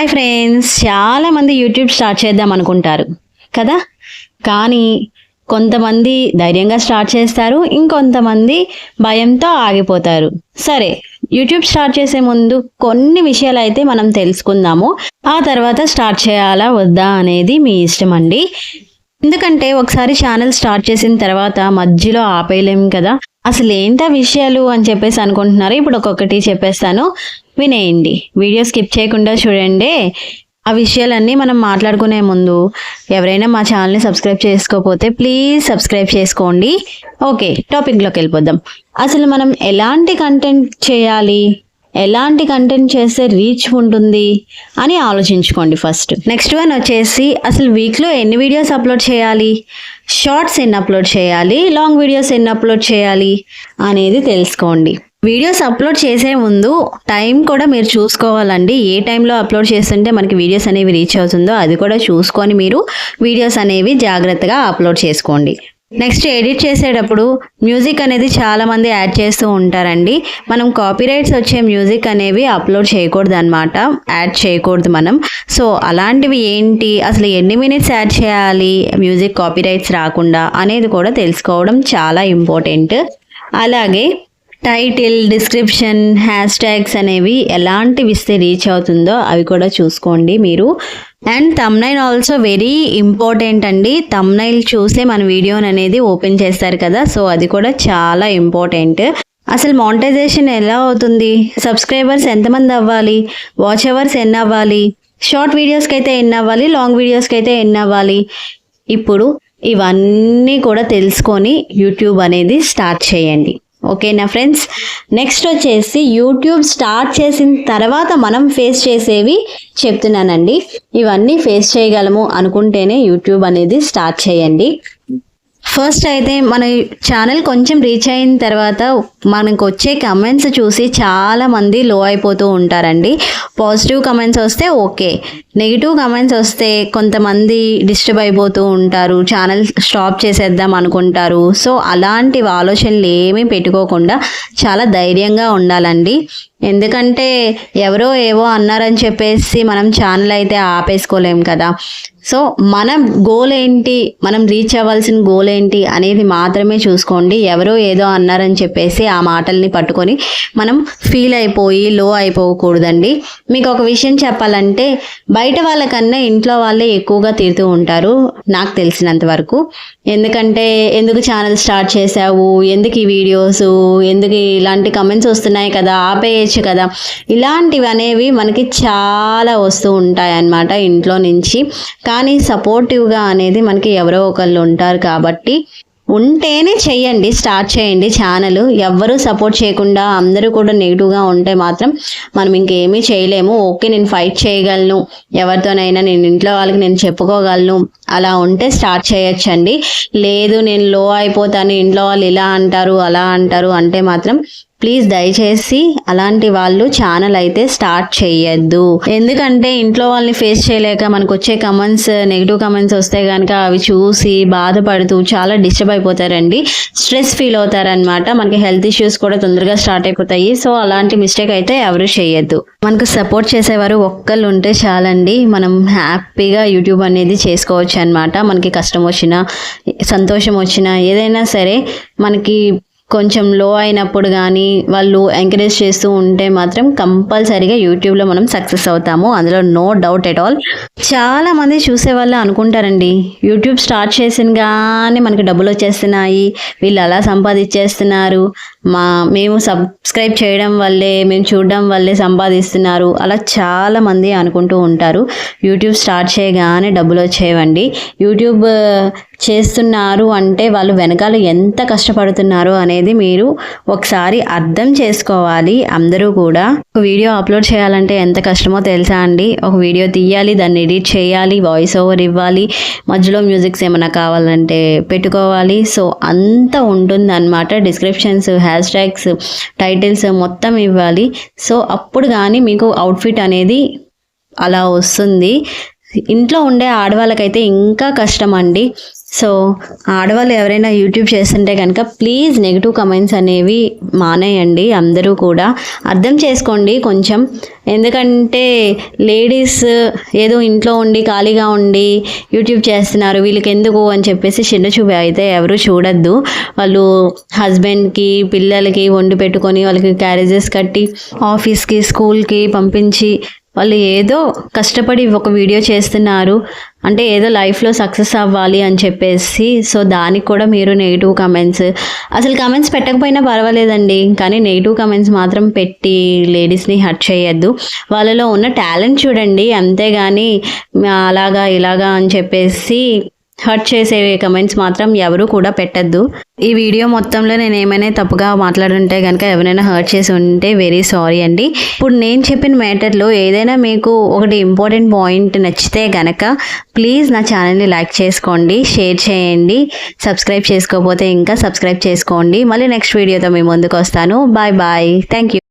Hi friends. చాలామంది YouTube start చేద్దాం అనుకుంటారు. కదా? కానీ కొంతమంది ధైర్యంగా స్టార్ట్ చేస్తారు. ఇంకొంతమంది భయంతో ఆగిపోతారు. సరే యూట్యూబ్ స్టార్ట్ చేసే ముందు కొన్ని విషయాలు అయితే మనం తెలుసుకుందాము. ఆ తర్వాత స్టార్ట్ చేయాలా వద్దా అనేది మీ ఇష్టం అండి. ఎందుకంటే ఒకసారి ఛానల్ స్టార్ట్ చేసిన తర్వాత మధ్యలో ఆపేయలేం కదా? అసలు ఏంటా విషయాలు అని చెప్పేసి అనుకుంటున్నారు ఇప్పుడు ఒక్కొక్కటి చెప్పేస్తాను. వినేయండి. వీడియో స్కిప్ చేయకుండా చూడండి. ఆ విషయాలన్నీ మనం మాట్లాడుకునే ముందు ఎవరైనా మా ఛానల్ని సబ్స్క్రైబ్ చేసుకోకపోతే ప్లీజ్ సబ్స్క్రైబ్ చేసుకోండి. ఓకే టాపిక్లోకి వెళ్ళిపోద్దాం అసలు మనం ఎలాంటి కంటెంట్ చేయాలి? ఎలాంటి కంటెంట్ చేస్తే రీచ్ ఉంటుంది అని ఆలోచించుకోండి ఫస్ట్ నెక్స్ట్ వన్ వచ్చేసి అసలు వీక్లో ఎన్ని వీడియోస్ అప్లోడ్ చేయాలి? షార్ట్స్ ఎన్ని అప్లోడ్ చేయాలి? లాంగ్ వీడియోస్ ఎన్ని అప్లోడ్ చేయాలి? అనేది తెలుసుకోండి. వీడియోస్ అప్లోడ్ చేసే ముందు టైం కూడా మీరు చూసుకోవాలండి. ఏ టైంలో అప్లోడ్ చేస్తుంటే మనకి వీడియోస్ అనేవి రీచ్ అవుతుందో అది కూడా చూసుకొని మీరు వీడియోస్ అనేవి జాగ్రత్తగా అప్లోడ్ చేసుకోండి. నెక్స్ట్ ఎడిట్ చేసేటప్పుడు మ్యూజిక్ అనేది చాలామంది యాడ్ చేస్తూ ఉంటారండి. మనం కాపీరైట్స్ వచ్చే మ్యూజిక్ అనేవి అప్లోడ్ చేయకూడదు అనమాట యాడ్ చేయకూడదు మనం. సో అలాంటివి ఏంటి? అసలు ఎన్ని మినిట్స్ యాడ్ చేయాలి? మ్యూజిక్ కాపీరైట్స్ రాకుండా అనేది కూడా తెలుసుకోవడం చాలా ఇంపార్టెంట్. అలాగే టైటిల్ డిస్క్రిప్షన్ హ్యాష్ ట్యాగ్స్ అనేవి ఎలాంటివి ఇస్తే రీచ్ అవుతుందో అవి కూడా చూసుకోండి మీరు. And thumbnail also very important అండి. తమ్నైల్ చూసే మన వీడియోని అనేది ఓపెన్ చేస్తారు కదా సో అది కూడా చాలా ఇంపార్టెంట్ అసలు మానిటైజేషన్ ఎలా అవుతుంది? సబ్స్క్రైబర్స్ ఎంతమంది అవ్వాలి? వాచ్ అవర్స్ ఎన్ని అవ్వాలి? షార్ట్ వీడియోస్కి అయితే ఎన్ని అవ్వాలి? లాంగ్ వీడియోస్కి అయితే ఎన్ని అవ్వాలి? ఇప్పుడు ఇవన్నీ కూడా తెలుసుకొని యూట్యూబ్ అనేది స్టార్ట్ చేయండి. ఓకేనా ఫ్రెండ్స్ నెక్స్ట్ వచ్చేసి యూట్యూబ్ స్టార్ట్ చేసిన తర్వాత మనం ఫేస్ చేసేవి చెప్తున్నానండి. ఇవన్నీ ఫేస్ చేయగలము అనుకుంటేనే యూట్యూబ్ అనేది స్టార్ట్ చేయండి. ఫస్ట్ అయితే మన ఛానల్ కొంచెం రీచ్ అయిన తర్వాత మనకు వచ్చే కమెంట్స్ చూసి చాలామంది లో అయిపోతూ ఉంటారండి. పాజిటివ్ కమెంట్స్ వస్తే ఓకే నెగిటివ్ కమెంట్స్ వస్తే కొంతమంది డిస్టర్బ్ అయిపోతూ ఉంటారు. ఛానల్ స్టాప్ చేసేద్దాం అనుకుంటారు. సో అలాంటి ఆలోచనలు ఏమీ పెట్టుకోకుండా చాలా ధైర్యంగా ఉండాలండి. ఎందుకంటే ఎవరో ఏవో అన్నారని చెప్పేసి మనం ఛానల్ అయితే ఆపేసుకోలేం కదా. సో మన గోల్ ఏంటి? మనం రీచ్ అవ్వాల్సిన గోల్ ఏంటి? అనేది మాత్రమే చూసుకోండి. ఎవరో ఏదో అన్నారని చెప్పేసి ఆ మాటల్ని పట్టుకొని మనం ఫీల్ అయిపోయి లో అయిపోకూడదండి. మీకు ఒక విషయం చెప్పాలంటే బయట వాళ్ళకన్నా ఇంట్లో వాళ్ళే ఎక్కువగా తిడుతూ ఉంటారు నాకు తెలిసినంత వరకు. ఎందుకంటే ఎందుకు ఛానల్ స్టార్ట్ చేసావు ఎందుకు ఈ వీడియోస్ ఎందుకు ఇలాంటి కమెంట్స్ వస్తున్నాయి కదా ఆపేయచ్చు కదా. ఇలాంటివి అనేవి మనకి చాలా వస్తూ ఉంటాయి అన్నమాట ఇంట్లో నుంచి. కానీ సపోర్టివ్గా అనేది మనకి ఎవరో ఒకళ్ళు ఉంటారు కాబట్టి ఉంటేనే చెయ్యండి స్టార్ట్ చేయండి ఛానల్. ఎవ్వరూ సపోర్ట్ చేయకుండా అందరూ కూడా నెగిటివ్గా ఉంటే మాత్రం మనం ఇంకేమీ చేయలేము. ఓకే నేను ఫైట్ చేయగలను. ఎవరితోనైనా నేను ఇంట్లో వాళ్ళకి నేను చెప్పుకోగలను. అలా ఉంటే స్టార్ట్ చేయొచ్చండి. లేదు నేను లో అయిపోతాను ఇంట్లో వాళ్ళు ఇలా అంటారు అలా అంటారు అంటే మాత్రం ప్లీజ్ దయచేసి అలాంటి వాళ్ళు ఛానల్ అయితే స్టార్ట్ చేయొద్దు. ఎందుకంటే ఇంట్లో వాళ్ళని ఫేస్ చేయలేక మనకు వచ్చే కమెంట్స్ నెగిటివ్ కమెంట్స్ వస్తే కనుక అవి చూసి బాధపడుతూ చాలా డిస్టర్బ్ అయిపోతారండి. స్ట్రెస్ ఫీల్ అవుతారనమాట మనకి హెల్త్ ఇష్యూస్ కూడా తొందరగా స్టార్ట్ అయిపోతాయి. సో అలాంటి మిస్టేక్ అయితే ఎవరు చేయొద్దు. మనకు సపోర్ట్ చేసేవారు ఒక్కళ్ళు ఉంటే చాలండి. మనం హ్యాపీగా యూట్యూబ్ అనేది చేసుకోవచ్చు అనమాట మనకి కష్టం వచ్చినా సంతోషం వచ్చినా ఏదైనా సరే మనకి కొంచెం లో అయినప్పుడు కానీ వాళ్ళు ఎంకరేజ్ చేస్తూ ఉంటే మాత్రం కంపల్సరీగా యూట్యూబ్లో మనం సక్సెస్ అవుతాము. అందులో నో డౌట్ ఎట్ ఆల్ చాలామంది చూసే వాళ్ళు అనుకుంటారండి. యూట్యూబ్ స్టార్ట్ చేసిన కానీ మనకి డబ్బులు వచ్చేస్తున్నాయి. వీళ్ళు అలా సంపాదించేస్తున్నారు. మా మేము సబ్స్క్రైబ్ చేయడం వల్లే మేము చూడడం వల్లే సంపాదిస్తున్నారు. అలా చాలామంది అనుకుంటూ ఉంటారు. యూట్యూబ్ స్టార్ట్ చేయగానే డబ్బులు వచ్చేవండి. యూట్యూబ్ చేస్తున్నారు అంటే వాళ్ళు వెనకాల ఎంత కష్టపడుతున్నారు అనేది మీరు ఒకసారి అర్థం చేసుకోవాలి. అందరూ కూడా ఒక వీడియో అప్లోడ్ చేయాలంటే ఎంత కష్టమో తెలుసా అండి? ఒక వీడియో తీయాలి దాన్ని ఎడిట్ చేయాలి వాయిస్ ఓవర్ ఇవ్వాలి మధ్యలో మ్యూజిక్స్ ఏమైనా కావాలంటే పెట్టుకోవాలి. సో అంత ఉంటుంది అనమాట డిస్క్రిప్షన్స్ హ్యాష్ ట్యాగ్స్ టైటిల్స్ మొత్తం ఇవ్వాలి. సో అప్పుడు కానీ మీకు అవుట్ఫిట్ అనేది అలా వస్తుంది. ఇంట్లో ఉండే ఆడవాళ్ళకైతే ఇంకా కష్టం అండి సో ఆడవాళ్ళు ఎవరైనా యూట్యూబ్ చేస్తుంటే కనుక ప్లీజ్ నెగిటివ్ కమెంట్స్ అనేవి మానేయండి అందరూ కూడా. అర్థం చేసుకోండి కొంచెం. ఎందుకంటే లేడీస్ ఏదో ఇంట్లో ఉండి ఖాళీగా ఉండి యూట్యూబ్ చేస్తున్నారు వీళ్ళకి ఎందుకు అని చెప్పేసి చిన్న చూపు అయితే ఎవరు చూడద్దు. వాళ్ళు హస్బెండ్కి పిల్లలకి వండి పెట్టుకొని వాళ్ళకి క్యారేజెస్ కట్టి ఆఫీస్కి స్కూల్కి పంపించి వాళ్ళు ఏదో కష్టపడి ఒక వీడియో చేస్తున్నారు. అంటే ఏదో లైఫ్లో సక్సెస్ అవ్వాలి అని చెప్పేసి సో దానికి కూడా మీరు నెగిటివ్ కమెంట్స్ అసలు కమెంట్స్ పెట్టకపోయినా పర్వాలేదండి. కానీ నెగిటివ్ కమెంట్స్ మాత్రం పెట్టి లేడీస్ని హర్ట్ చేయొద్దు. వాళ్ళలో ఉన్న టాలెంట్ చూడండి. అంతేగాని అలాగా ఇలాగా అని చెప్పేసి హర్ట్ చేసే కమెంట్స్ మాత్రం ఎవరు కూడా పెట్టద్దు. ఈ వీడియో మొత్తంలో నేను ఏమైనా తప్పుగా మాట్లాడుంటే కనుక ఎవరైనా హర్ట్ చేసి ఉంటే వెరీ సారీ అండి. ఇప్పుడు నేను చెప్పిన మ్యాటర్లో ఏదైనా మీకు ఒకటి ఇంపార్టెంట్ పాయింట్ నచ్చితే కనుక ప్లీజ్ నా ఛానల్ని లైక్ చేసుకోండి షేర్ చేయండి సబ్స్క్రైబ్ చేసుకోకపోతే ఇంకా సబ్స్క్రైబ్ చేసుకోండి. మళ్ళీ నెక్స్ట్ వీడియోతో మీ ముందుకు వస్తాను. Bye bye thank you